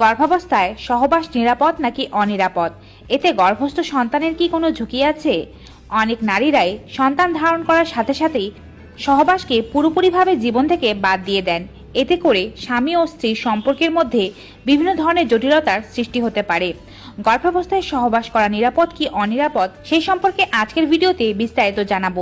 গর্ভাবস্থায় সহবাস নিরাপদ নাকি অনিরাপদ? এতে গর্ভস্থ সন্তানের কি কোনো ঝুঁকি আছে? অনেক নারীরাই সন্তান ধারণ করার সাথে সাথেই সহবাসকে পুরোপুরিভাবে জীবন থেকে বাদ দিয়ে দেন। এতে করে স্বামী ও স্ত্রীর সম্পর্কের মধ্যে বিভিন্ন ধরনের জটিলতার সৃষ্টি হতে পারে। গর্ভাবস্থায় সহবাস করা নিরাপদ কি অনিরাপদ? সেই সম্পর্কে আজকের ভিডিওতে বিস্তারিত জানাব।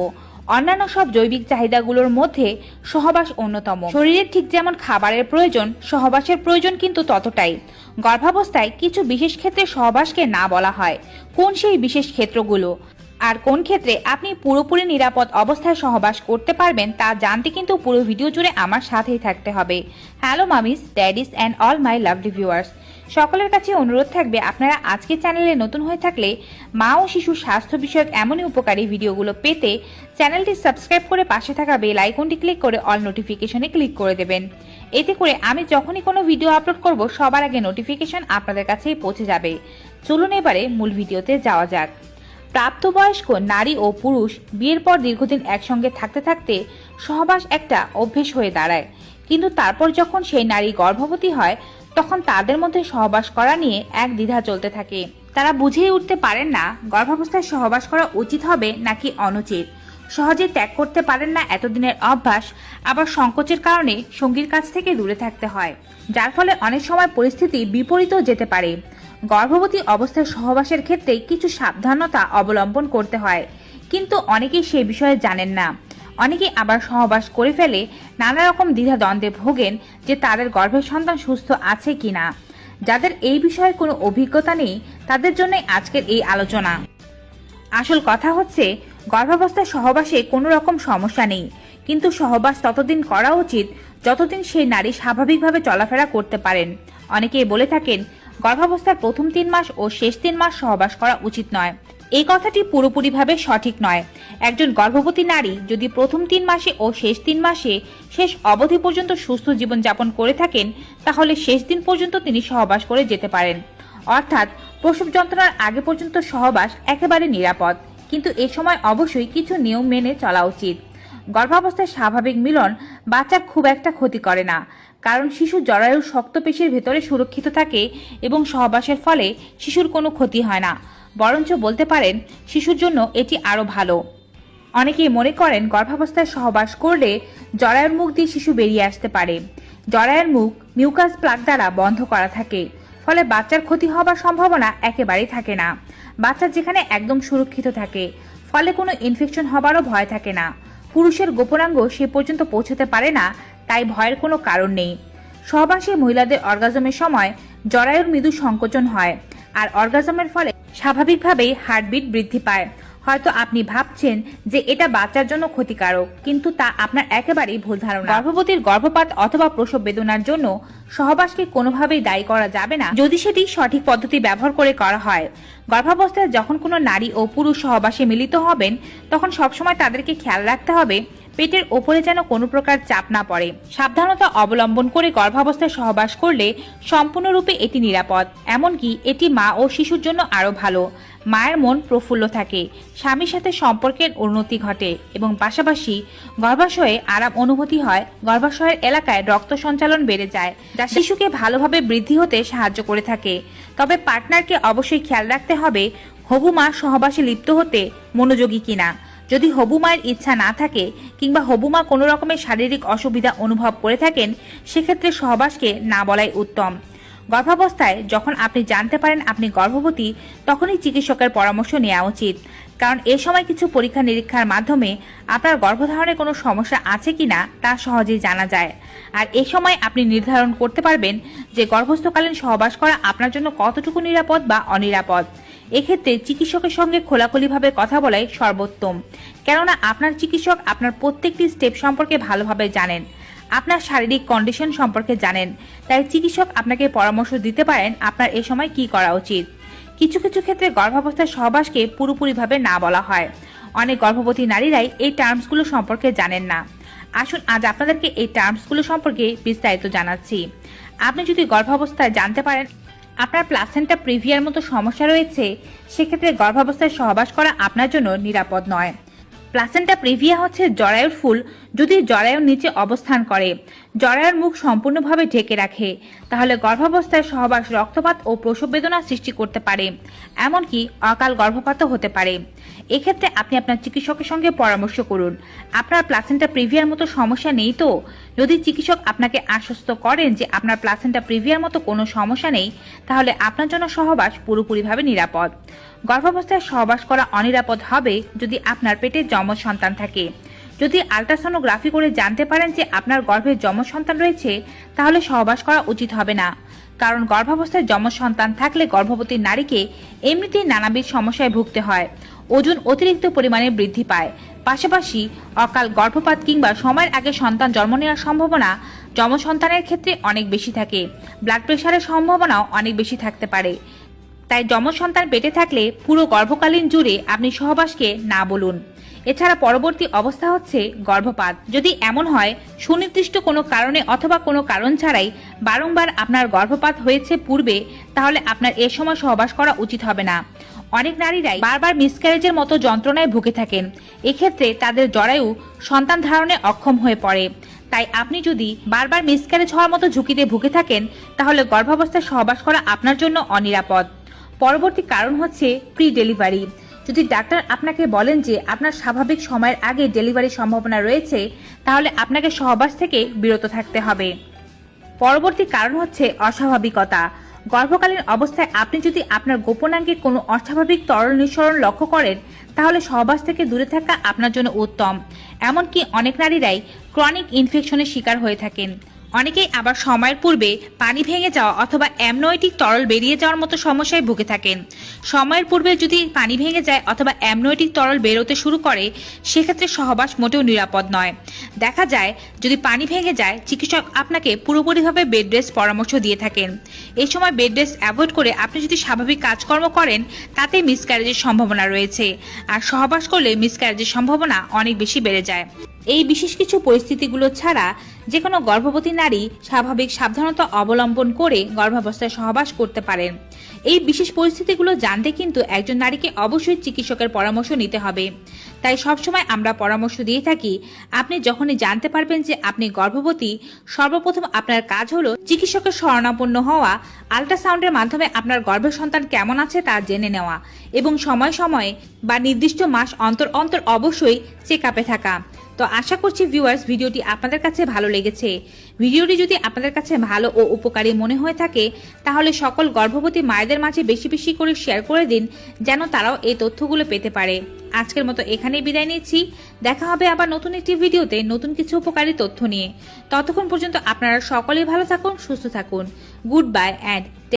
অন্যান্য সব জৈবিক চাহিদাগুলোর মধ্যে সহবাস অন্যতম। শরীরের ঠিক যেমন খাবারের প্রয়োজন, সহবাসের প্রয়োজন কিন্তু ততটাই। গর্ভাবস্থায় কিছু বিশেষ ক্ষেত্রে সহবাসকে না বলা হয়। কোন সেই বিশেষ ক্ষেত্রগুলো? আর কোন ক্ষেত্রে আপনি পুরোপুরি নিরাপদ অবস্থায় সহবাস করতে পারবেন তা জানতে কিন্তু পুরো ভিডিও জুড়ে আমার সাথেই থাকতে হবে। Hello mummies daddies and all my lovely viewers সকলের কাছে অনুরোধ থাকবে, আপনারা আজকের চ্যানেলে নতুন হয়ে থাকলে মা ও শিশুর স্বাস্থ্য বিষয়ক এমনই উপকারী ভিডিওগুলো পেতে চ্যানেলটি সাবস্ক্রাইব করে পাশে থাকা বেল আইকনটি ক্লিক করে অল নোটিফিকেশনে ক্লিক করে দেবেন। এতে করে আমি যখনই কোনো ভিডিও আপলোড করব, সবার আগে নোটিফিকেশন আপনাদের কাছেই পৌঁছে যাবে। চলুন এবারে মূল ভিডিওতে যাওয়া যাক। প্রাপ্তবয়স্ক নারী ও পুরুষ বিয়ের পর দীর্ঘদিন একসঙ্গে থাকতে থাকতে সহবাস একটা অভ্যেস হয়ে দাঁড়ায়। কিন্তু তারপর যখন সেই নারী গর্ভবতী হয়, তখন তাদের মধ্যে সহবাস করা নিয়ে এক দ্বিধা চলতে থাকে। তারা বুঝেই উঠতে পারেন না, গর্ভাবস্থায় সহবাস করা উচিত হবে নাকি অনুচিত। সহজে ত্যাগ করতে পারেন না এতদিনের অভ্যাস, আবার সংকোচের কারণে সঙ্গীর কাছ থেকে দূরে থাকতে হয়, যার ফলে অনেক সময় পরিস্থিতি বিপরীতও যেতে পারে। গর্ভবতী অবস্থায় সহবাসের ক্ষেত্রে কিছু সাবধানতা অবলম্বন করতে হয়। কিন্তু অনেকেই সে বিষয়ে জানেন না। অনেকে আবার সহবাস করে ফেলে নানা রকম দ্বিধা দ্বন্দ্বে ভোগেন যে তাদের গর্ভের সন্তান সুস্থ আছে কিনা। যাদের এই বিষয়ে কোনো অভিজ্ঞতা নেই, তাদের জন্যই আজকের এই আলোচনা। আসল কথা হচ্ছে, গর্ভাবস্থায় সহবাসে কোনো রকম সমস্যা নেই। কিন্তু সহবাস ততদিন করা উচিত, যতদিন সেই নারী স্বাভাবিকভাবে চলাফেরা করতে পারেন। অনেকেই বলে থাকেন গর্ভাবস্থার প্রথম তিন মাস ও শেষ তিন মাস সহবাস করা উচিত নয়। এই কথাটি পুরোপুরিভাবে সঠিক নয়। একজন গর্ভবতী নারী যদি প্রথম তিন মাসে ও শেষ তিন মাসে শেষ অবধি পর্যন্ত সুস্থ জীবনযাপন করে থাকেন, তাহলে শেষ দিন পর্যন্ত তিনি সহবাস করে যেতে পারেন। অর্থাৎ প্রসব যন্ত্রণার আগে পর্যন্ত সহবাস একেবারে নিরাপদ। কিন্তু এ সময় অবশ্যই কিছু নিয়ম মেনে চলা উচিত। গর্ভাবস্থায় স্বাভাবিক মিলন বাচ্চা খুব একটা ক্ষতি করে না। কারণ শিশু জরায়ুর শক্ত পেশির ভেতরে সুরক্ষিত থাকে এবং সহবাসের ফলে শিশুর কোনো ক্ষতি হয় না। বরঞ্চ বলতে পারেন, শিশুর জন্য এটি আরও ভালো। অনেকেই মনে করেন গর্ভাবস্থায় সহবাস করলে জরায়ুর মুখ দিয়ে শিশু বেরিয়ে আসতে পারে। জরায়ুর মুখ মিউকাস প্লাগ দ্বারা বন্ধ করা থাকে, ফলে বাচ্চার ক্ষতি হবার সম্ভাবনা একেবারেই থাকে না। বাচ্চা যেখানে একদম সুরক্ষিত থাকে, ফলে কোনো ইনফেকশন হবারও ভয় থাকে না। পুরুষের গোপনাঙ্গ সে পর্যন্ত পৌঁছতে পারে না তাই ভয়ের কোনো কারণ নেই। সহবাসে মহিলাদের অর্গাজমের সময় জরায়ুর মৃদু সংকোচন হয়, আর অর্গাজমের ফলে স্বাভাবিকভাবেই হার্টবিট বৃদ্ধি পায়। হয়তো আপনি ভাবছেন যে এটা বাচ্চার জন্য ক্ষতিকারক, কিন্তু তা আপনার একেবারেই ভুল ধারণা। গর্ভবতীর গর্ভপাত অথবা প্রসব বেদনার জন্য সহবাসকে কোনোভাবেই দায়ী করা যাবে না, যদি সেটি সঠিক পদ্ধতি ব্যবহার করে করা হয়। গর্ভাবস্থায় যখন কোনো নারী ও পুরুষ সহবাসে মিলিত হবেন, তখন সবসময় তাদেরকে খেয়াল রাখতে হবে পেটের ওপরে যেন কোনো প্রকার চাপ না পড়ে। সাবধানতা অবলম্বন করে গর্ভাবস্থায় সহবাস করলে সম্পূর্ণরূপে এটি নিরাপদ। এমনকি এটি মা ও শিশুর জন্য আরও ভালো। মায়ের মন প্রফুল্ল থাকে। স্বামীর সাথে সম্পর্কের উন্নতি ঘটে এবং পাশাপাশি গর্ভাশয়ে আরাম অনুভূতি হয়। গর্ভাশয়ের এলাকায় রক্ত সঞ্চালন বেড়ে যায়, যা শিশুকে ভালোভাবে বৃদ্ধি হতে সাহায্য করে থাকে। তবে পার্টনারকে অবশ্যই খেয়াল রাখতে হবে, হবু মা সহবাসে লিপ্ত হতে মনোযোগী কিনা। যদি হবু মায়ের ইচ্ছা না থাকে কিংবা হবু মা কোনো রকমের শারীরিক অসুবিধা অনুভব করে থাকেন, সেক্ষেত্রে সহবাসকে না বলাই উত্তম। গর্ভাবস্থায় যখন আপনি জানতে পারেন আপনি গর্ভবতী, তখনই চিকিৎসকের পরামর্শ নেওয়া উচিত। কারণ এ সময় কিছু পরীক্ষা নিরীক্ষার মাধ্যমে আপনার গর্ভধারণে কোনো সমস্যা আছে কি না তা সহজেই জানা যায়। আর এ সময় আপনি নির্ধারণ করতে পারবেন যে গর্ভস্থকালীন সহবাস করা আপনার জন্য কতটুকু নিরাপদ বা অনিরাপদ। এক্ষেত্রে চিকিৎসকের সঙ্গে খোলাখুলিভাবে কথা বলাই সর্বোত্তম। কেননা আপনার চিকিৎসক আপনার প্রত্যেকটি স্টেপ সম্পর্কে ভালোভাবে জানেন। আপনার শারীরিক কন্ডিশন সম্পর্কে জানেন। তাই চিকিৎসক আপনাকে পরামর্শ দিতে পারেন আপনার এ সময় কি করা উচিত। কিছু কিছু ক্ষেত্রে গর্ভাবস্থার সহবাসকে পুরোপুরিভাবে না বলা হয়। অনেক গর্ভবতী নারীরাই এই টার্মসগুলো সম্পর্কে জানেন না। আসুন আজ আপনাদেরকে এই টার্মসগুলো সম্পর্কে বিস্তারিত জানাচ্ছি। আপনি যদি গর্ভাবস্থায় জানতে পারেন আপনার প্লাসেন্টা প্রিভিয়ার মতো সমস্যা রয়েছে, সেক্ষেত্রে গর্ভাবস্থায় সহবাস করা আপনার জন্য নিরাপদ নয়। প্লাসেন্টা প্রিভিয়া হচ্ছে জরায়ুর ফুল যদি জরায়ুর নিচে অবস্থান করে। জরায়ুর মুখ সম্পূর্ণভাবে ঢেকে রাখে, তাহলে গর্ভাবস্থায় সহবাস রক্তপাত ও প্রসব বেদনা সৃষ্টি করতে পারে, এমনকি অকাল গর্ভপাতও হতে পারে। এক্ষেত্রে আপনি আপনার চিকিৎসকের সঙ্গে পরামর্শ করুন। আপনার প্লাসেন্টা প্রিভিয়ার মতো সমস্যা নেই তো? যদি চিকিৎসক আপনাকে আশ্বস্ত করেন যে আপনার প্লাসেন্টা প্রিভিয়ার মতো কোনো সমস্যা নেই, তাহলে আপনার জন্য সহবাস পুরোপুরিভাবে নিরাপদ। গর্ভাবস্থায় সহবাস করা অনিরাপদ হবে যদি আপনার পেটে যমজ সন্তান থাকে। যদি আলট্রাসোনোগ্রাফি করে জানতে পারেন যে আপনার গর্ভে যমজ সন্তান রয়েছে, তাহলে সহবাস করা উচিত হবে না। কারণ গর্ভাবস্থায় যমজ সন্তান থাকলে গর্ভবতী নারীকে এমনিতেই নানাবিধ সমস্যায় ভুগতে হয়। ওজন অতিরিক্ত পরিমাণে বৃদ্ধি পায়। পাশাপাশি অকাল গর্ভপাত কিংবা সময়ের আগে সন্তান জন্ম নেওয়ার সম্ভাবনা যমজ সন্তানের ক্ষেত্রে অনেক বেশি থাকে। ব্লাড প্রেশারের সম্ভাবনাও অনেক বেশি থাকতে পারে। তাই সন্তান পেটে থাকলে পুরো গর্ভকালীন জুড়ে আপনি সহবাসকে না বলুন। এছাড়া পরবর্তী অবস্থা হচ্ছে গর্ভপাত। যদি এমন হয়, সুনির্দিষ্ট কোনো কারণে অথবা কোনো কারণ ছাড়াই বারংবার আপনার গর্ভপাত হয়েছে পূর্বে, তাহলে আপনার এ সময় সহবাস করা উচিত হবে না। অনেক নারীরাই বারবার মিসক্যারেজের মতো যন্ত্রণায় ভুগে থাকেন। এক্ষেত্রে তাদের জরায়ু সন্তান ধারণে অক্ষম হয়ে পড়ে। তাই আপনি যদি বারবার মিসক্যারেজ হওয়ার মতো ঝুঁকিতে ভুগে থাকেন, তাহলে গর্ভাবস্থায় সহবাস করা আপনার জন্য অনিরাপদ। পরবর্তী কারণ হচ্ছে প্রি ডেলিভারি যদি ডাক্তার আপনাকে বলেন যে আপনার স্বাভাবিক সময়ের আগে ডেলিভারির সম্ভাবনা রয়েছে, তাহলে আপনাকে সহবাস থেকে বিরত থাকতে হবে। পরবর্তী কারণ হচ্ছে অস্বাভাবিকতা। গর্ভকালীন অবস্থায় আপনি যদি আপনার গোপনাঙ্গে কোনো অস্বাভাবিক তরল নিঃসরণ লক্ষ্য করেন, তাহলে সহবাস থেকে দূরে থাকা আপনার জন্য উত্তম। এমনকি অনেক নারীরাই ক্রনিক ইনফেকশনের শিকার হয়ে থাকেন। অনেকেই আবার সময়ের পূর্বে পানি ভেঙে যাওয়া অথবা অ্যামনোয়েটিক তরল বেরিয়ে যাওয়ার মতো সমস্যায় ভুগে থাকেন। সময়ের পূর্বে যদি পানি ভেঙে যায় অথবা অ্যামনোয়েটিক তরল বেরোতে শুরু করে, সেক্ষেত্রে সহবাস মোটেও নিরাপদ নয়। দেখা যায়, যদি পানি ভেঙে যায়, চিকিৎসক আপনাকে পুরোপুরিভাবে বেড রেস্ট পরামর্শ দিয়ে থাকেন। এই সময় বেড রেস্ট অ্যাভয়েড করে আপনি যদি স্বাভাবিক কাজকর্ম করেন, তাতে মিসক্যারেজের সম্ভাবনা রয়েছে। আর সহবাস করলে মিসক্যারেজের সম্ভাবনা অনেক বেশি বেড়ে যায়। এই বিশেষ কিছু পরিস্থিতিগুলো ছাড়া যে কোনো গর্ভবতী নারী স্বাভাবিক সাবধানতা অবলম্বন করে গর্ভাবস্থায় সহবাস করতে পারেন। এই বিশেষ পরিস্থিতিগুলো জানতে কিন্তু একজন নারীকে অবশ্যই চিকিৎসকের পরামর্শ নিতে হবে। তাই সবসময় আমরা পরামর্শ দিয়ে থাকি, আপনি যখনই জানতে পারবেন যে আপনি গর্ভবতী, সর্বপ্রথম আপনার কাজ হলো চিকিৎসকের শরণাপন্ন হওয়া, আল্ট্রাসাউন্ডের মাধ্যমে আপনার গর্ভের সন্তান কেমন আছে তা জেনে নেওয়া এবং সময় সময়ে বা নির্দিষ্ট মাস অন্তর অন্তর অবশ্যই চেক আপে থাকা। তো আশা করছি ভিউয়ার্স ভিডিওটি আপনাদের কাছে ভালো লেগেছে। ভিডিওটি যদি আপনাদের কাছে ভালো ও উপকারী মনে হয়ে থাকে, তাহলে সকল গর্ভবতী মায়েদের মাঝে বেশি বেশি করে শেয়ার করে দিন, যেন তারাও এই তথ্যগুলো পেতে পারে। আজকের মতো এখানেই বিদায় নিচ্ছি। দেখা হবে আবার নতুন একটি ভিডিওতে নতুন কিছু উপকারী তথ্য নিয়ে। ততক্ষণ পর্যন্ত আপনারা সকলেই ভালো থাকুন, সুস্থ থাকুন। Good bye and